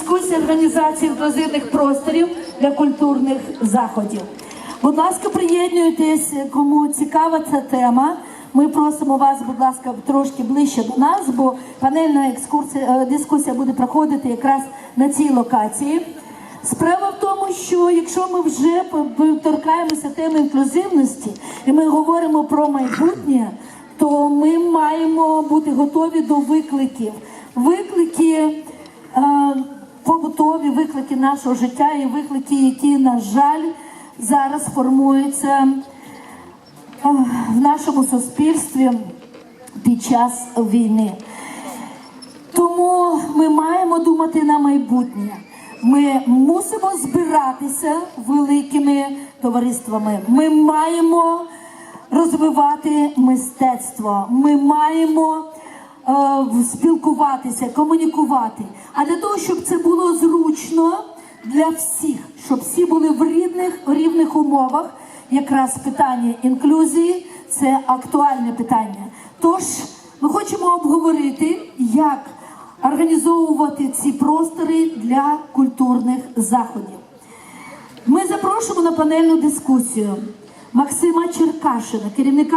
дискусія організації інклюзивних просторів для культурних заходів. Будь ласка, приєднуйтесь, кому цікава ця тема. Ми просимо вас, будь ласка, трошки ближче до нас, бо панельна екскурсія е, дискусія буде проходити якраз на цій локації. Справа в тому, що якщо ми вже торкаємося теми інклюзивності і ми говоримо про майбутнє, то ми маємо бути готові до викликів. Виклики е, побутові, виклики нашого життя і виклики, які, на жаль, зараз формуються в нашому суспільстві під час війни. Тому ми маємо думати на майбутнє. Ми мусимо збиратися великими товариствами. Ми маємо розвивати мистецтво. Ми маємо спілкуватися, комунікувати. А для того, щоб це було зручно для всіх, щоб всі були в рівних, рівних умовах, якраз питання інклюзії це актуальне питання. Тож ми хочемо обговорити, як організовувати ці простори для культурних заходів. Ми запрошуємо на панельну дискусію Максима Черкашина, керівника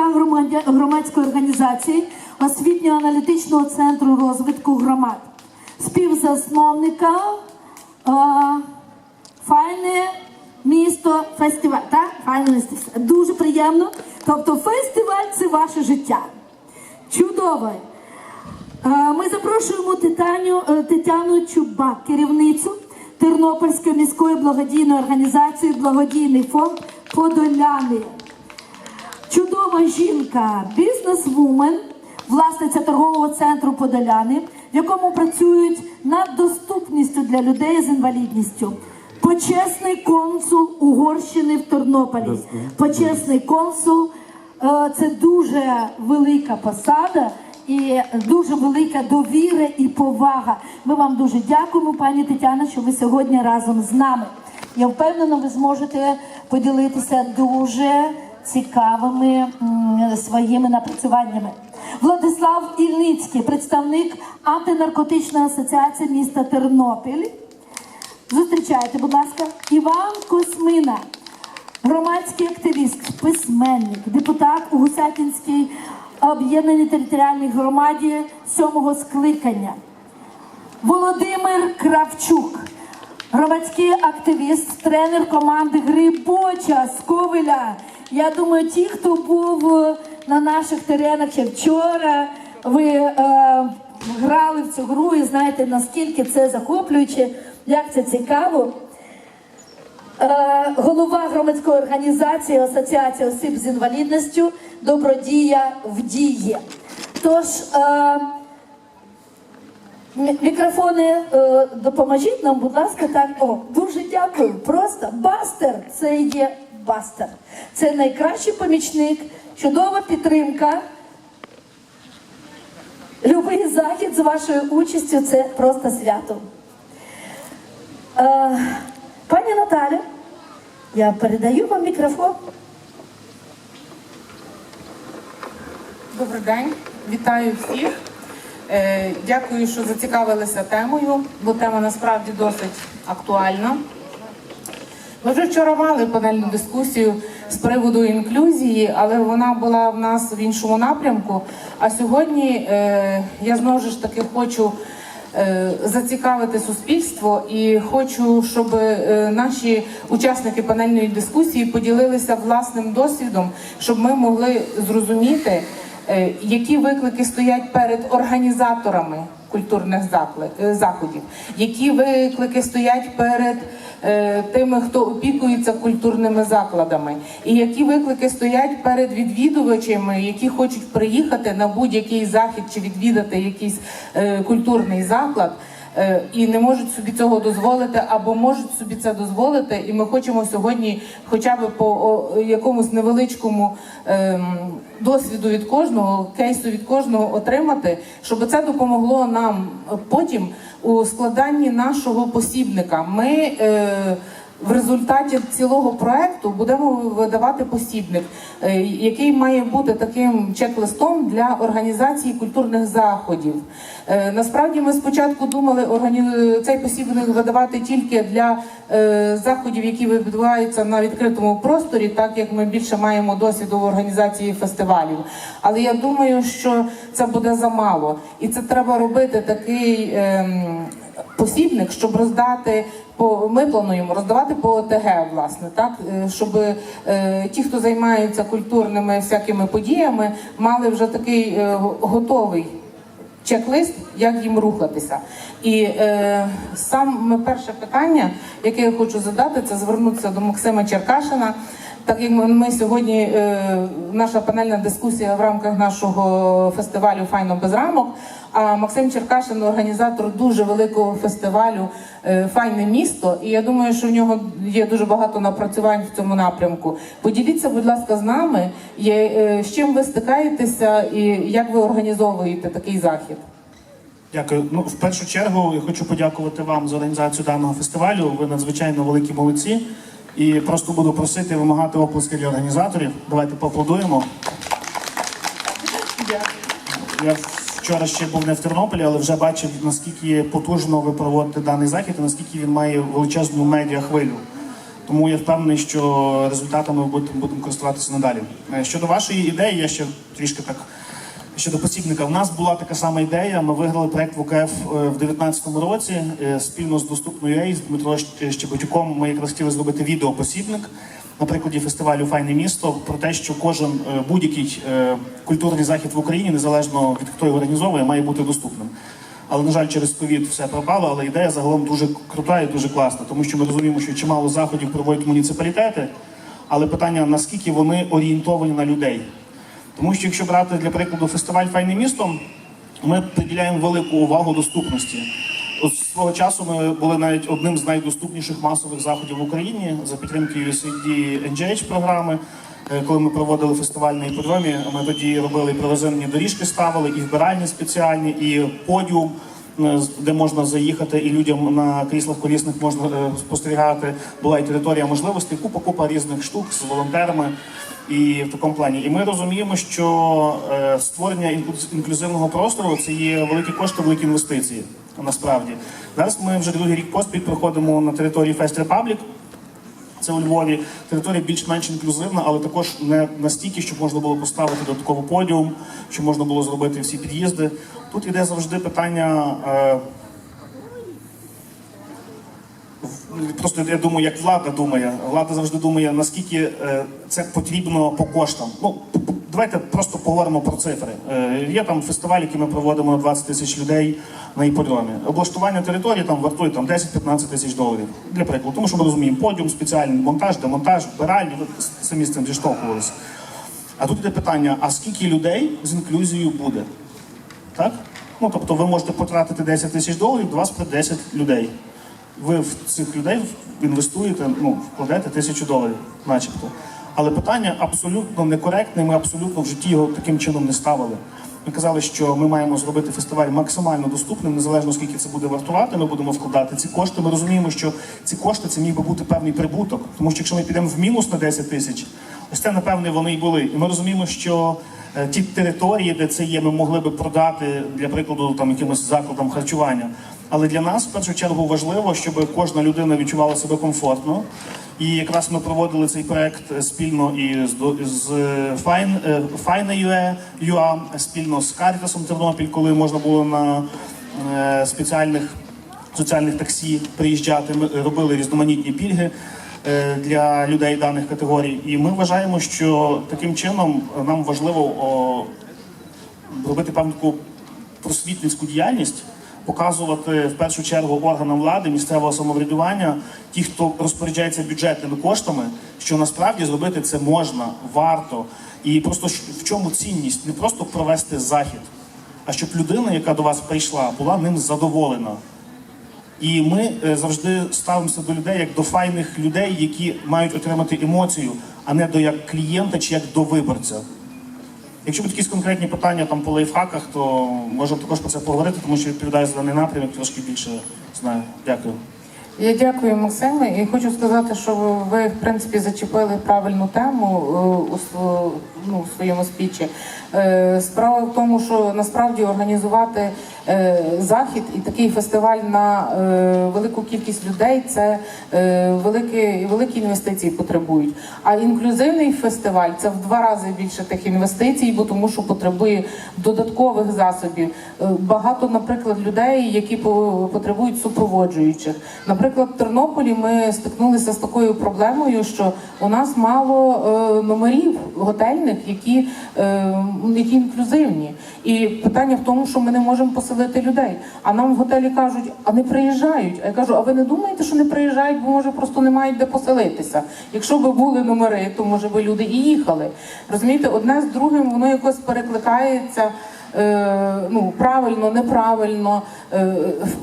громадської організації освітньо-аналітичного центру розвитку громад, співзасновника е, Файне місто фестиваль. Так? Файне місто. Дуже приємно. Тобто фестиваль це ваше життя. Чудово. Е, Ми запрошуємо Тетаню, е, Тетяну Чубак, керівницю Тернопільської міської благодійної організації Благодійний фонд Подоляни. Чудова жінка, бізнес-вумен, власниця торгового центру Подоляни, в якому працюють над доступністю для людей з інвалідністю. Почесний консул Угорщини в Тернополі. Почесний консул е, це дуже велика посада і дуже велика довіра і повага. Ми вам дуже дякуємо, пані Тетяна, що ви сьогодні разом з нами. Я впевнена, ви зможете поділитися дуже цікавими своїми напрацюваннями. Владислав Ільницький, представник антинаркотичної асоціації міста Тернопіль. Зустрічайте, будь ласка, Іван Космина, громадський активіст, письменник, депутат у Гусятинській об'єднаній територіальній громаді сьомого скликання. Володимир Кравчук, громадський активіст, тренер команди гри Боча з Ковеля. Я думаю, ті, хто був е, на наших теренах ще вчора, ви е, грали в цю гру і знаєте, наскільки це захоплююче, як це цікаво. Е, голова громадської організації Асоціація осіб з інвалідністю Добродія в дії. Тож е, мікрофони е, допоможіть нам, будь ласка, так. О, дуже дякую. Просто бастер це є бастер. Це найкращий помічник, чудова підтримка. Любий захід з вашою участю це просто свято. Е, пані Наталя, я передаю вам мікрофон. Добрий день, вітаю всіх. Е, Дякую, що зацікавилися темою, бо тема насправді досить актуальна. Ми вже вчора панельну дискусію з приводу інклюзії, але вона була в нас в іншому напрямку. А сьогодні е, я знову ж таки хочу е, зацікавити суспільство і хочу, щоб е, наші учасники панельної дискусії поділилися власним досвідом, щоб ми могли зрозуміти, е, які виклики стоять перед організаторами культурних е, заходів, які виклики стоять перед е, тими, хто опікується культурними закладами, і які виклики стоять перед відвідувачами, які хочуть приїхати на будь-який захід чи відвідати якийсь е, культурний заклад. Е, І не можуть собі цього дозволити, або можуть собі це дозволити, і ми хочемо сьогодні, хоча б по якомусь невеличкому ем, досвіду від кожного, кейсу від кожного отримати, щоб це допомогло нам потім у складанні нашого посібника. Ми е, в результаті цілого проекту будемо видавати посібник, е, який має бути таким чек-листом для організації культурних заходів. Е, Насправді ми спочатку думали цей посібник видавати тільки для е, заходів, які відбуваються на відкритому просторі, так як ми більше маємо досвіду в організації фестивалів. Але я думаю, що це буде замало, і це треба робити такий. ем, посібник, щоб роздати ми плануємо роздавати по ОТГ, власне, так е, щоб е, ті, хто займаються культурними всякими подіями, мали вже такий е, готовий чек-лист, як їм рухатися. І е, саме перше питання, яке я хочу задати, це звернутися до Максима Черкашина. Так як ми, сьогодні, наша панельна дискусія в рамках нашого фестивалю Файно без рамок. А Максим Черкашин організатор дуже великого фестивалю е, Файне місто. І я думаю, що в нього є дуже багато напрацювань в цьому напрямку. Поділіться, будь ласка, з нами, е, з чим ви стикаєтеся і як ви організовуєте такий захід. Дякую. Ну, в першу чергу я хочу подякувати вам за організацію даного фестивалю. Ви надзвичайно великі молодці. І просто буду просити вимагати оплески для організаторів. Давайте поаплодуємо. Я вчора ще був не в Тернополі, але вже бачив, наскільки потужно ви проводите даний захід і наскільки він має величезну медіахвилю. Тому я впевнений, що результатами будемо будемо користуватися надалі. Е, Щодо вашої ідеї, я ще трішки так щодо посібника. У нас була така сама ідея. Ми виграли проект е, в 2019 році е, спільно з доступною з Дмитро Щебетюком. Ми якраз хотіли зробити відеопосібник на прикладі фестивалю Файне місто про те, що кожен е, будь-який е, культурний захід в Україні, незалежно від хто його організовує, має бути доступним. Але на жаль, через ковід все пропало. Але ідея загалом дуже крута і дуже класна, тому що ми розуміємо, що чимало заходів проводять муніципалітети, але питання наскільки вони орієнтовані на людей. Тому що якщо брати для прикладу фестиваль Файне місто, ми приділяємо велику увагу доступності. Свого часу ми були навіть одним з найдоступніших масових заходів в Україні за підтримки USAID NGH програми. Е, Коли ми проводили фестиваль на іпподромі, ми тоді робили і привезені доріжки, ставили, і вбиральні спеціальні, і подіум, е, де можна заїхати, і людям на кріслах колісних можна е, спостерігати. Була і територія можливостей, купа купа різних штук з волонтерами. І в такому плані. І ми розуміємо, що створення інклюзивного простору це є великі кошти, великі інвестиції. Насправді зараз ми вже другий рік поспіль проходимо на території Fest Republic. Це у Львові. Територія більш-менш інклюзивна, але також не настільки, щоб можна було поставити додатково подіум, щоб можна було зробити всі під'їзди. Тут іде завжди питання. Е, Просто я думаю, як влада думає. Влада завжди думає, наскільки е, це потрібно по коштам. Ну давайте просто поговоримо про цифри. Е, є там фестиваль, який ми проводимо на 20 тисяч людей на іпподромі. Облаштування території там вартує там 10-15 тисяч доларів. Для прикладу, тому що ми розуміємо, подіум, спеціальний монтаж, демонтаж, вбиральні, ви самі з цим зіштовхувалися. А тут іде питання: а скільки людей з інклюзією буде? Так? Ну тобто ви можете потратити 10 тисяч доларів, до вас прийде 10 людей. Ви в цих людей інвестуєте, ну, вкладаєте тисячу доларів, начебто. Але питання абсолютно некоректне, ми абсолютно в житті його таким чином не ставили. Ми казали, що ми маємо зробити фестиваль максимально доступним, незалежно скільки це буде вартувати. Ми будемо вкладати ці кошти. Ми розуміємо, що ці кошти це міг би бути певний прибуток, тому що якщо ми підемо в мінус на 10 тисяч, ось це напевне вони й були. І ми розуміємо, що е, ті території, де це є, ми могли би продати для прикладу там якимось закладам харчування. Але для нас в першу чергу важливо, щоб кожна людина відчувала себе комфортно. І якраз ми проводили цей проект спільно і з, е, е, Fine UA, спільно з Карітасом Тернопіль, коли можна було на е, спеціальних соціальних таксі приїжджати. Ми робили різноманітні пільги е, для людей даних категорій. І ми вважаємо, що таким чином нам важливо робити певну просвітницьку діяльність, показувати в першу чергу органам влади, місцевого самоврядування, ті, хто розпоряджається бюджетними коштами, що насправді зробити це можна, варто. І просто в чому цінність? Не просто провести захід, а щоб людина, яка до вас прийшла, була ним задоволена. І ми е, завжди ставимося до людей як до файних людей, які мають отримати емоцію, а не до як клієнта чи як до виборця. Якщо будуть якісь конкретні питання там по лайфхаках, то можемо також про це поговорити, тому що відповідаю за даний напрямок, трошки більше знаю. Дякую. Я дякую, Максиме, і хочу сказати, що ви, в принципі, зачепили правильну тему е, ну, у своєму спічі. Е, Справа в тому, що насправді організувати е, захід і такий фестиваль на велику кількість людей це великі, великі інвестиції потребують. А інклюзивний фестиваль це в два рази більше тих інвестицій, бо тому що потребує додаткових засобів. Багато, наприклад, людей, які потребують супроводжуючих. Наприклад, в Тернополі ми стикнулися з такою проблемою, що у нас мало е, номерів готельних, які, е, які інклюзивні. І питання в тому, що ми не можемо поселити людей. А нам в готелі кажуть, а не приїжджають. А я кажу, а ви не думаєте, що не приїжджають, бо може просто не мають де поселитися. Якщо б були номери, то може би люди і їхали. Розумієте, одне з другим воно якось перекликається. Е, ну, правильно, неправильно. Е,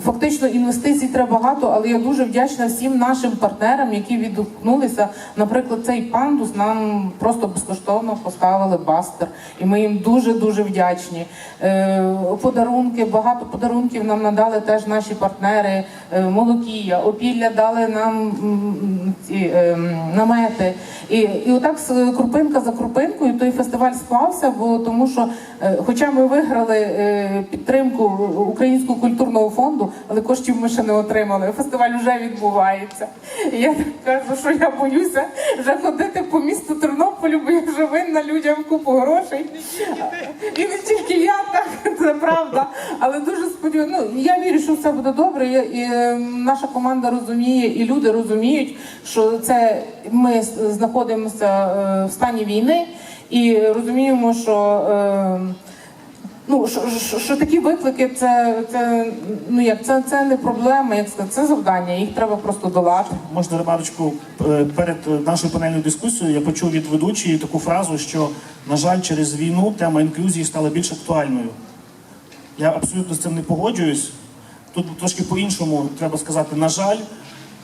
фактично інвестицій треба багато, але я дуже вдячна всім нашим партнерам, які відгукнулися. Наприклад, цей пандус нам просто безкоштовно поставили бастер, і ми їм дуже дуже вдячні. Е, подарунки, багато подарунків нам надали теж наші партнери. Е, Молокія, Опілля дали нам ці намети. І, і отак крупинка за крупинкою той фестиваль склався, бо тому що, хоча ми виграли підтримку Українського культурного фонду, але коштів ми ще не отримали. Фестиваль вже відбувається. І я так кажу, що я боюся вже ходити по місту Тернополю, бо я вже винна людям купу грошей. І не тільки я, так це правда. Але дуже сподіваюся. Ну я вірю, що все буде добре. І, і е, наша команда розуміє, і люди розуміють, що це ми знаходимося е, в стані війни, і розуміємо, що. Ну, що, що, що такі виклики, це, це ну як це, це не проблема, як сказати, це завдання, їх треба просто долати. Можна ремарочку е, перед нашою панельною дискусією я почув від ведучої таку фразу, що на жаль, через війну тема інклюзії стала більш актуальною. Я абсолютно з цим не погоджуюсь. Тут трошки по-іншому треба сказати, на жаль,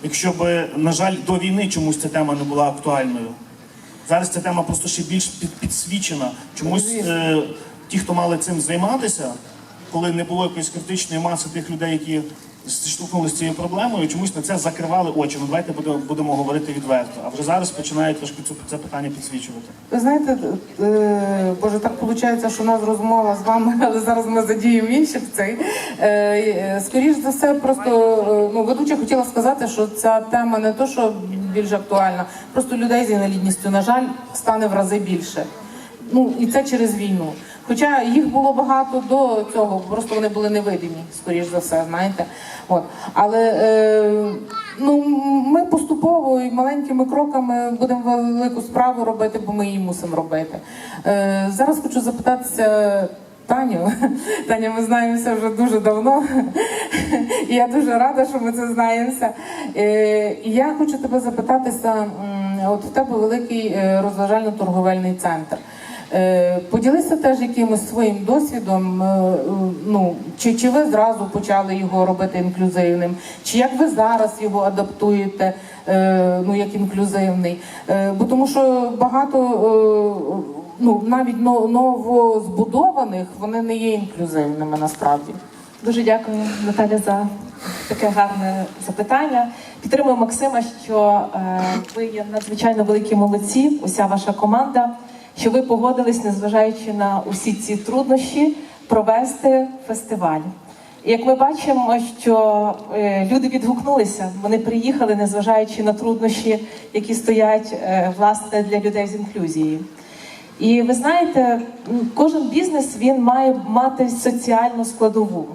якщо б, на жаль, до війни чомусь ця тема не була актуальною. Зараз ця тема просто ще більш підсвічена. Чомусь е, ті, хто мали цим займатися, коли не було якоїсь критичної маси тих людей, які зіштовхнулися з цією проблемою, чомусь на це закривали очі. Ну давайте будемо, говорити відверто. А вже зараз починають трошки цю це питання підсвічувати. Ви знаєте, е, боже, так виходить, що у нас розмова з вами, але зараз ми задіємо інших цей. Е, е, Скоріш за все, просто е, ну, ведуча хотіла сказати, що ця тема не то, що більш актуальна, просто людей з інвалідністю, на жаль, стане в рази більше. Ну і це через війну. Хоча їх було багато до цього, просто вони були невидимі, скоріш за все, знаєте. От. Але е, ну, ми поступово і маленькими кроками будемо велику справу робити, бо ми її мусимо робити. Е, зараз хочу запитатися. Таню, Таня, ми знаємося вже дуже давно. І я дуже рада, що ми це знаємося. Е, я хочу тебе запитатися: от в тебе великий е, розважально-торговельний центр. Е, Поділися теж якимось своїм досвідом. е, е, Ну чи, чи ви зразу почали його робити інклюзивним, чи як ви зараз його адаптуєте, ну як інклюзивний? Бо тому що багато ну навіть новозбудованих вони не є інклюзивними насправді. Дуже дякую, Наталя, за таке гарне запитання. Підтримую Максима, що ви є надзвичайно великі молодці, уся ваша команда, що ви погодились, незважаючи на усі ці труднощі, провести фестиваль. І як ми бачимо, що е, люди відгукнулися, вони приїхали, незважаючи на труднощі, які стоять е, власне для людей з інклюзією. І ви знаєте, кожен бізнес він має мати соціальну складову.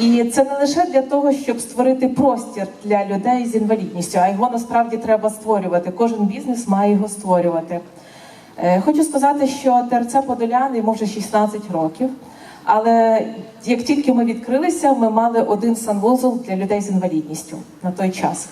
І це не лише для того, щоб створити простір для людей з інвалідністю, а його насправді треба створювати. Кожен бізнес має його створювати. Е, Хочу сказати, що ТРЦ Подоляни йому вже 16 років. Але як тільки ми відкрилися, ми мали один санвузол для людей з інвалідністю на той час.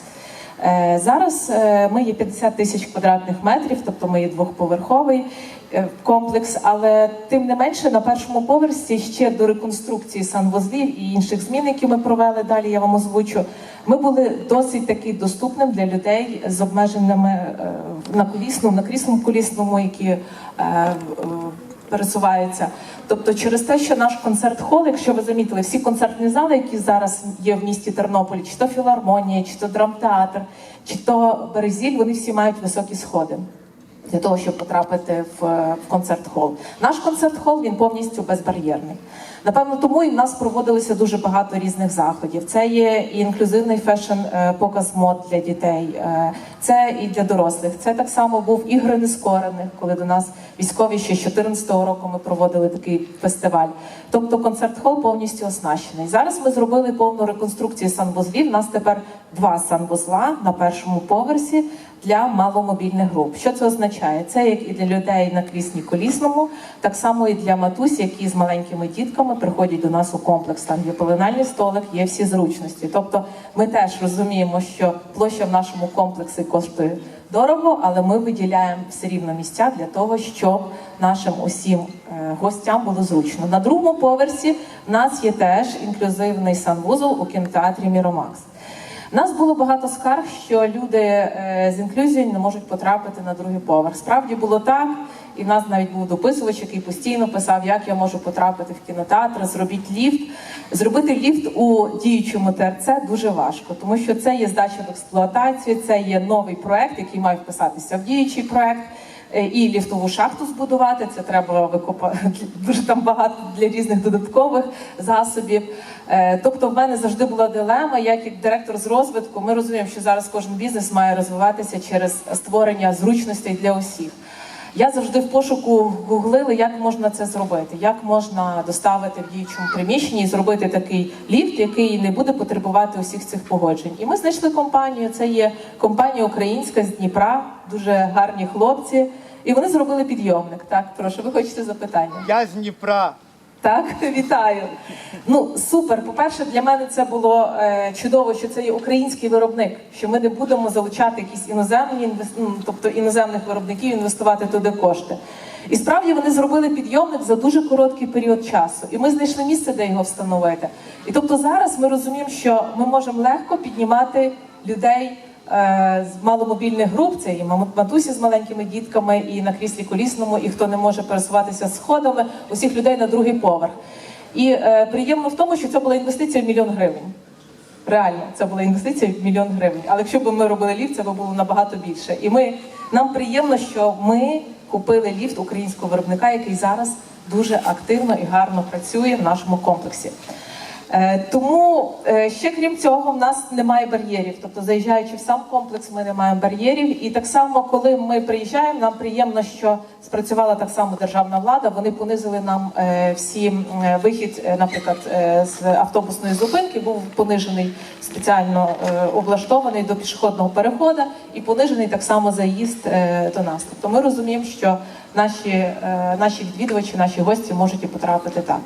Е, Зараз е, ми є 50 тисяч квадратних метрів, тобто ми є двохповерховий е, комплекс, але тим не менше на першому поверсі ще до реконструкції санвузлів і інших змін, які ми провели далі, я вам озвучу. Ми були досить таки доступним для людей з обмеженнями на колісному, на кріслому колісному, які пересуваються. Тобто, через те, що наш концерт-хол, якщо ви замітили, всі концертні зали, які зараз є в місті Тернополі, чи то філармонія, чи то драмтеатр, чи то Березіль, вони всі мають високі сходи для того, щоб потрапити в концерт-хол. Наш концерт-хол він повністю безбар'єрний. Напевно, тому і в нас проводилося дуже багато різних заходів. Це є і інклюзивний фешн е, показ мод для дітей, е, це і для дорослих. Це так само був ігри нескорених, коли до нас військові ще з 2014 року ми проводили такий фестиваль. Тобто концерт-хол повністю оснащений. Зараз ми зробили повну реконструкцію санвузлів. У нас тепер два санвузла на першому поверсі для маломобільних груп. Що це означає? Це як і для людей на кріслі колісному, так само і для матусь, які з маленькими дітками приходять до нас у комплекс. Там є пеленальний столик, є всі зручності. Тобто, ми теж розуміємо, що площа в нашому комплексі коштує дорого, але ми виділяємо все рівно місця для того, щоб нашим усім е, гостям було зручно. На другому поверсі в нас є теж інклюзивний санвузол у кінотеатрі Міромакс. Нас було багато скарг, що люди е, з інклюзією не можуть потрапити на другий поверх. Справді було так, і в нас навіть був дописувач, який постійно писав, як я можу потрапити в кінотеатр, зробіть ліфт. Зробити ліфт у діючому ТРЦ дуже важко, тому що це є здача в експлуатацію, це є новий проект, який має вписатися в діючий проект. Е, І ліфтову шахту збудувати, це треба викопати дуже там багато для різних додаткових засобів. Е, Тобто, в мене завжди була дилема, як як директор з розвитку. Ми розуміємо, що зараз кожен бізнес має розвиватися через створення зручностей для усіх. Я завжди в пошуку гуглила, як можна це зробити, як можна доставити в діючому приміщенні і зробити такий ліфт, який не буде потребувати усіх цих погоджень. І ми знайшли компанію. Це є компанія українська з Дніпра, дуже гарні хлопці. І вони зробили підйомник. Так, прошу, ви хочете запитання? Я з Дніпра. Так, вітаю. Ну супер. По-перше, для мене це було е, чудово, що це є український виробник, що ми не будемо залучати якісь іноземні інвес- ну, тобто іноземних виробників, інвестувати туди кошти. І справді вони зробили підйомник за дуже короткий період часу, і ми знайшли місце, де його встановити. І тобто зараз ми розуміємо, що ми можемо легко піднімати людей. Е, З маломобільних груп це і матусі з маленькими дітками, і на кріслі колісному, і хто не може пересуватися сходами, усіх людей на другий поверх. І е, приємно в тому, що це була інвестиція в мільйон гривень. Реально, це була інвестиція в мільйон гривень. Але якщо б ми робили ліфт, це було набагато більше. І ми нам приємно, що ми купили ліфт українського виробника, який зараз дуже активно і гарно працює в нашому комплексі. Е, Тому е, ще крім цього, в нас немає бар'єрів. Тобто, заїжджаючи в сам комплекс, ми не маємо бар'єрів. І так само, коли ми приїжджаємо, нам приємно, що спрацювала так само державна влада. Вони понизили нам е, всі вихід, наприклад, з автобусної зупинки був понижений спеціально облаштований до пішохідного переходу і понижений так само заїзд до нас. Тобто ми розуміємо, що наші, наші відвідувачі, наші гості можуть і потрапити там.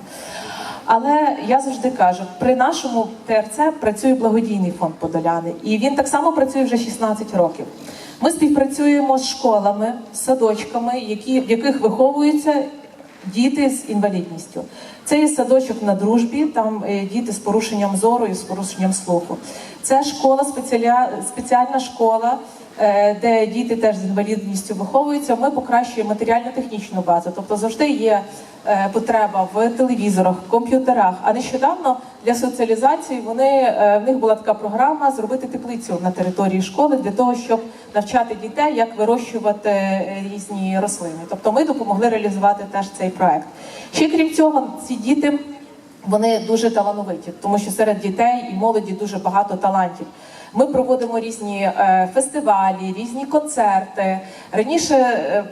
Але я завжди кажу, при нашому ТРЦ працює благодійний фонд Подоляни, і він так само працює вже 16 років. Ми співпрацюємо з школами, з садочками, які, в яких виховуються діти з інвалідністю. Це є садочок на дружбі, там е, діти з порушенням зору і з порушенням слуху. Це школа, спеціальна школа, де діти теж з інвалідністю виховуються. Ми покращуємо матеріально-технічну базу. Тобто завжди є е, потреба в телевізорах, комп'ютерах. А нещодавно для соціалізації вони е, в них була така програма зробити теплицю на території школи для того, щоб навчати дітей, як вирощувати е, різні рослини. Тобто ми допомогли реалізувати теж цей проект. Ще крім цього, ці діти. Вони дуже талановиті, тому що серед дітей і молоді дуже багато талантів. Ми проводимо різні е, фестивалі, різні концерти. Раніше е,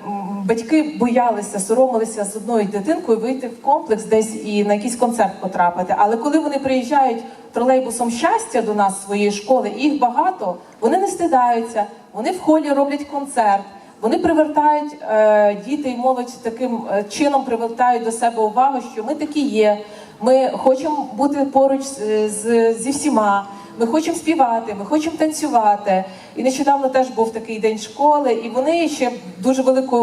батьки боялися, соромилися з одною дитинкою вийти в комплекс десь і на якийсь концерт потрапити. Але коли вони приїжджають тролейбусом щастя до нас своєї школи, їх багато, вони не стидаються, вони в холі роблять концерт. Вони привертають е, діти і молодь таким е, чином привертають до себе увагу, що ми такі є. Ми хочемо бути поруч з, з, зі всіма. Ми хочемо співати, ми хочемо танцювати. І нещодавно теж був такий день школи, і вони ще дуже велику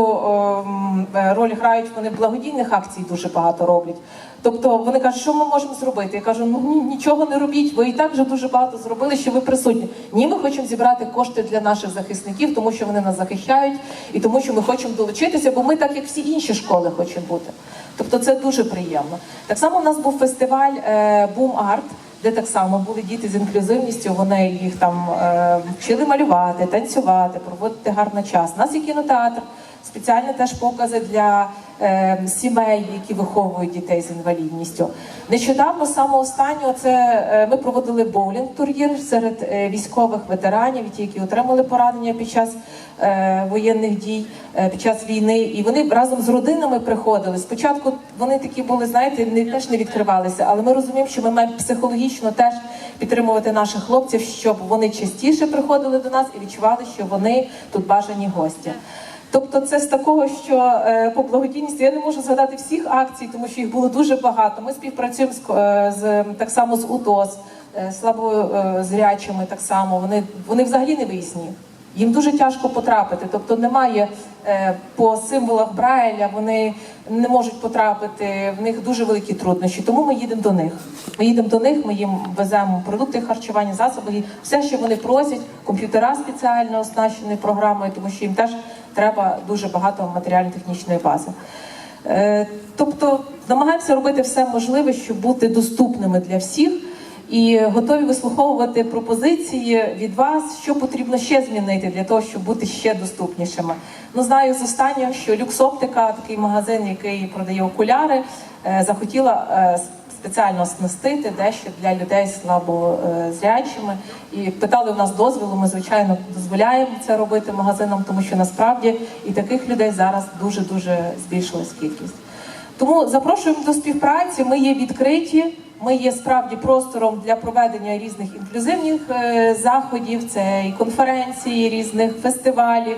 е, роль грають. Вони благодійних акцій дуже багато роблять. Тобто вони кажуть, що ми можемо зробити? Я кажу, ну нічого не робіть. Ви і так вже дуже багато зробили, що ви присутні. Ні, ми хочемо зібрати кошти для наших захисників, тому що вони нас захищають, і тому, що ми хочемо долучитися, бо ми так як всі інші школи хочемо бути. Тобто це дуже приємно. Так само в нас був фестиваль Бум Арт. Де так само були діти з інклюзивністю, вони їх там е, вчили малювати, танцювати, проводити гарний час. У нас є кінотеатр, спеціальні теж покази для е, сімей, які виховують дітей з інвалідністю. Нещодавно, саме останнього, це е, ми проводили боулінг-турнір серед е, військових ветеранів, ті, які отримали поранення під час воєнних дій, е, під час війни. І вони разом з родинами приходили. Спочатку вони такі були, знаєте, не теж не відкривалися, але ми розуміємо, що ми маємо психологічно теж підтримувати наших хлопців, щоб вони частіше приходили до нас і відчували, що вони тут бажані гості. Тобто, це з такого, що е, по благодійності я не можу згадати всіх акцій, тому що їх було дуже багато. Ми співпрацюємо з, е, з так само з УТОС, е, слабозрячими так само. Вони, вони взагалі не виясні. Їм дуже тяжко потрапити, тобто немає е, по символах Брайля, вони не можуть потрапити, в них дуже великі труднощі. Тому ми їдемо до них. Ми їдемо до них, ми їм веземо продукти харчування, засоби, і все, що вони просять, комп'ютера спеціально оснащені програмою, тому що їм теж треба дуже багато матеріально-технічної бази. Е, Тобто намагаємося робити все можливе, щоб бути доступними для всіх. І готові вислуховувати пропозиції від вас, що потрібно ще змінити для того, щоб бути ще доступнішими. Ну знаю з останнього, що люксоптика, такий магазин, який продає окуляри, е, захотіла е, спеціально оснастити дещо для людей слабозрячими. І питали в нас дозволу. Ми звичайно дозволяємо це робити магазинам, тому що насправді і таких людей зараз дуже дуже збільшилась кількість. Тому запрошуємо до співпраці. Ми є відкриті. Ми є справді простором для проведення різних інклюзивних е, заходів, це і конференції, різних фестивалів.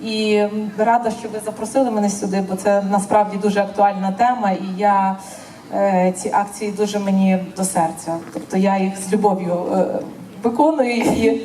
І рада, що ви запросили мене сюди, бо це насправді дуже актуальна тема. І я е, ці акції дуже мені до серця. Тобто я їх з любов'ю е, виконую і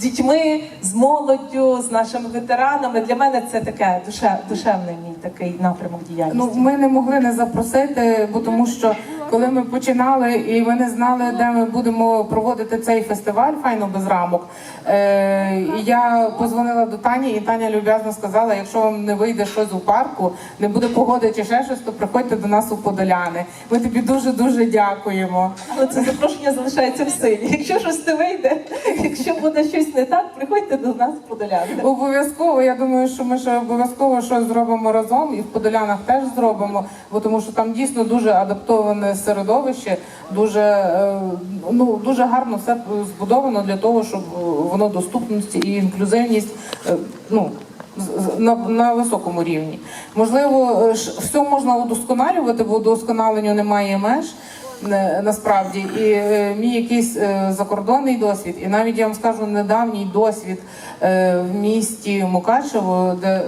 дітьми, з молоддю, з нашими ветеранами. Для мене це таке душе, душевний мій такий напрямок діяльності. Ну, ми не могли не запросити, бо тому що коли ми починали і ми не знали, де ми будемо проводити цей фестиваль файно без рамок. Е, я позвонила до Тані, і Таня люб'язно сказала: якщо вам не вийде щось у парку, не буде погоди чи ще щось, то приходьте до нас у Подоляни. Ми тобі дуже дуже дякуємо. Але це запрошення залишається в силі. Якщо щось не вийде, якщо буде щось не так, приходьте до нас подоляти. Обов'язково, я думаю, що ми ще обов'язково щось зробимо разом і в Подолянах теж зробимо, бо тому що там дійсно дуже адаптоване середовище, дуже, е, ну, дуже гарно все збудовано для того, щоб е, воно доступність і інклюзивність е, ну, на, на високому рівні. Можливо, все можна удосконалювати, бо удосконаленню немає меж. Насправді, і е, мій якийсь е, закордонний досвід, і навіть я вам скажу недавній досвід е, в місті Мукачево, де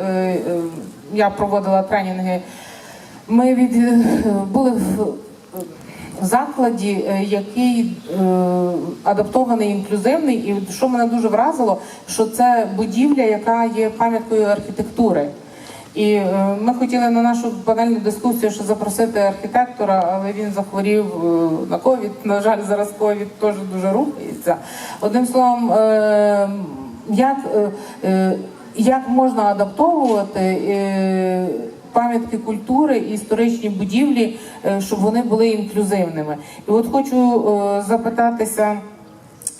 я проводила тренінги. Ми від були в закладі, який адаптований, інклюзивний, і що мене дуже вразило, що це будівля, яка є пам'яткою архітектури. І е, ми хотіли на нашу панельну дискусію ще запросити архітектора, але він захворів е, на ковід. На жаль, зараз ковід теж дуже рухається. Одним словом, е, як, як можна адаптовувати пам'ятки культури і історичні будівлі, щоб вони були інклюзивними. І от хочу запитатися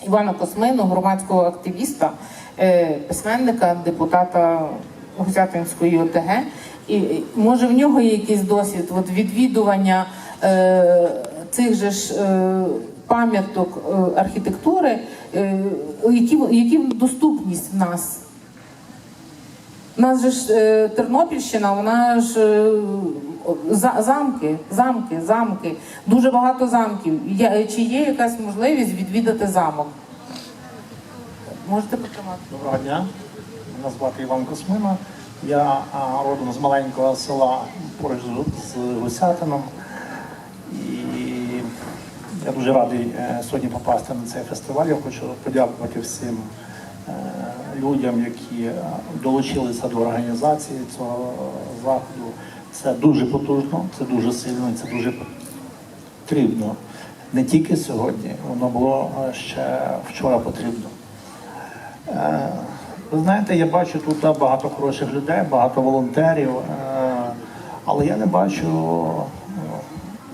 Івана Космину, громадського активіста, письменника, депутата Гусятинської ОТГ. І може в нього є якийсь досвід от відвідування е, цих же ж е, пам'яток е, архітектури, е, які, які доступність в нас? У нас же ж е, Тернопільщина, вона ж е, за- замки, замки, замки, дуже багато замків. Я, чи є якась можливість відвідати замок? Можете потримати? Доброго дня. Мене звати Іван Космина. Я родом з маленького села поруч з- Гусятином. І я дуже радий е, сьогодні попасти на цей фестиваль. Я хочу подякувати всім е, людям, які е, долучилися до організації цього заходу. Це дуже потужно, це дуже сильно, це дуже потрібно. Не тільки сьогодні, воно було ще вчора потрібно. Е, Ви знаєте, я бачу тут багато хороших людей, багато волонтерів, е, але я не бачу ну,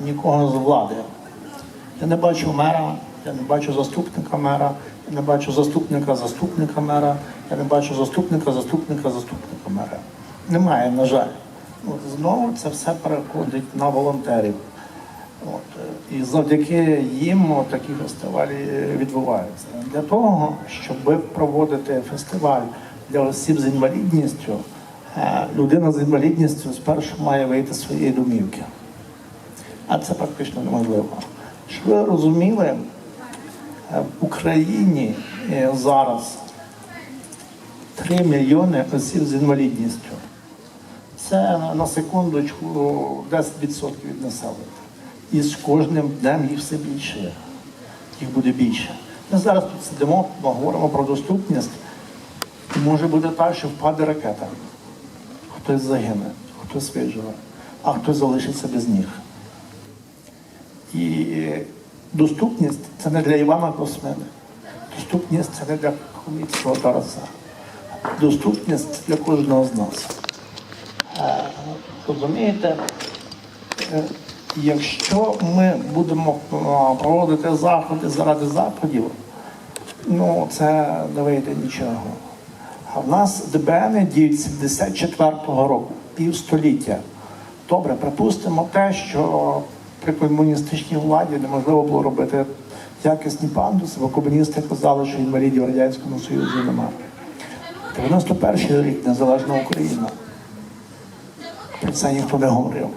нікого з влади. Я не бачу мера, я не бачу заступника мера, я не бачу заступника заступника мера, я не бачу заступника заступника заступника мера. Немає, на жаль. Знову це все переходить на волонтерів. От, і завдяки їм такі фестивалі відбуваються. Для того, щоб проводити фестиваль для осіб з інвалідністю, е, людина з інвалідністю спершу має вийти з своєї домівки. А це практично неможливо. Щоб ви розуміли, е, в Україні е, зараз 3 мільйони осіб з інвалідністю. Це на секундочку 10% від населення. І з кожним днем їх все більше. Їх буде більше. Ми зараз тут сидимо, ми говоримо про доступність. Може бути так, що впаде ракета. Хтось загине, хтось виживе, а хтось залишиться без ніг. І доступність це не для Івана Космини. Доступність це не для Хоміцького Тараса. Доступність це для кожного з нас. Е, Розумієте, е, якщо ми будемо е, проводити заходи заради заходів, ну це не вийде нічого. А в нас ДБН діють 74-го року, півстоліття. Добре, припустимо те, що при комуністичній владі неможливо було робити якісні пандуси, бо комуністи казали, що інвалідів Радянському Союзі немає. 91 рік незалежна Україна. Про це ніхто не говорив.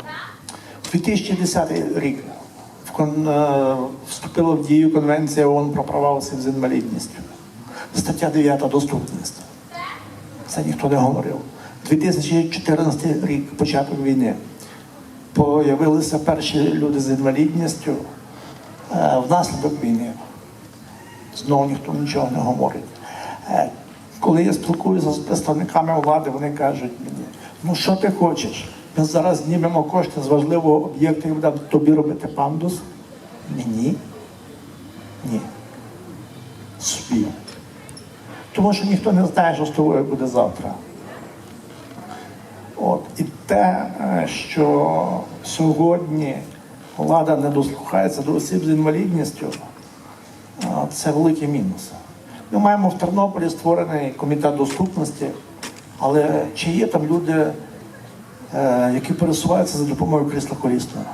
2010 рік е, вступила в дію Конвенція ООН про права осіб з інвалідністю. Стаття 9 доступність. Це ніхто не говорив. 2014 рік, початок війни. Появилися перші люди з інвалідністю е, внаслідок війни. Знову ніхто нічого не говорить. Е, Коли я спілкуюся з представниками влади, вони кажуть мені, ну що ти хочеш? Ми зараз знімемо кошти з важливого об'єкту і будемо тобі робити пандус. Мені? Ні. Собі. Тому що ніхто не знає, що з тобою буде завтра. От. І те, е, що сьогодні влада не дослухається до осіб з інвалідністю, е, це великий мінус. Ми маємо в Тернополі створений комітет доступності, але чи є там люди, які пересуваються за допомогою крісла колісного?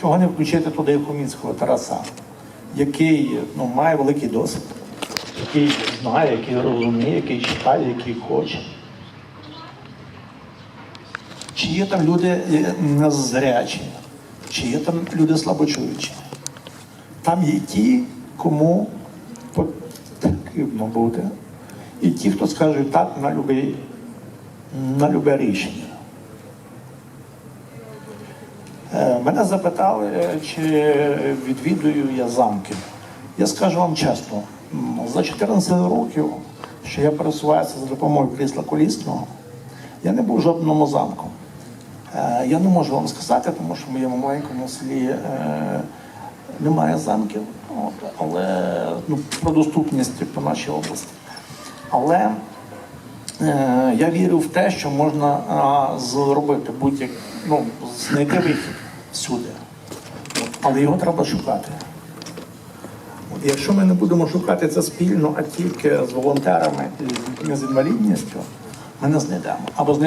Чого не включити туди Хомінського Тараса, який ну, має великий досвід, який знає, який розуміє, який читає, який хоче. Чи є там люди е, незрячі, чи є там люди слабочуючі? Там є ті, кому потрібно бути, і ті, хто скаже так на любе, на любе рішення. Е, Мене запитали, чи відвідую я замки. Я скажу вам чесно, за 14 років, що я пересуваюся за допомогою крісла колісного, я не був жодному замку. Е, Я не можу вам сказати, тому що в моєму маленькому селі е, немає замків, але ну, про доступність по нашій області. Але я вірю в те, що можна зробити будь-як, ну, знайти вихід всюди. Але його треба шукати. Якщо ми не будемо шукати це спільно, а тільки з волонтерами з інвалідністю, ми не знайдемо. Або знайдемо.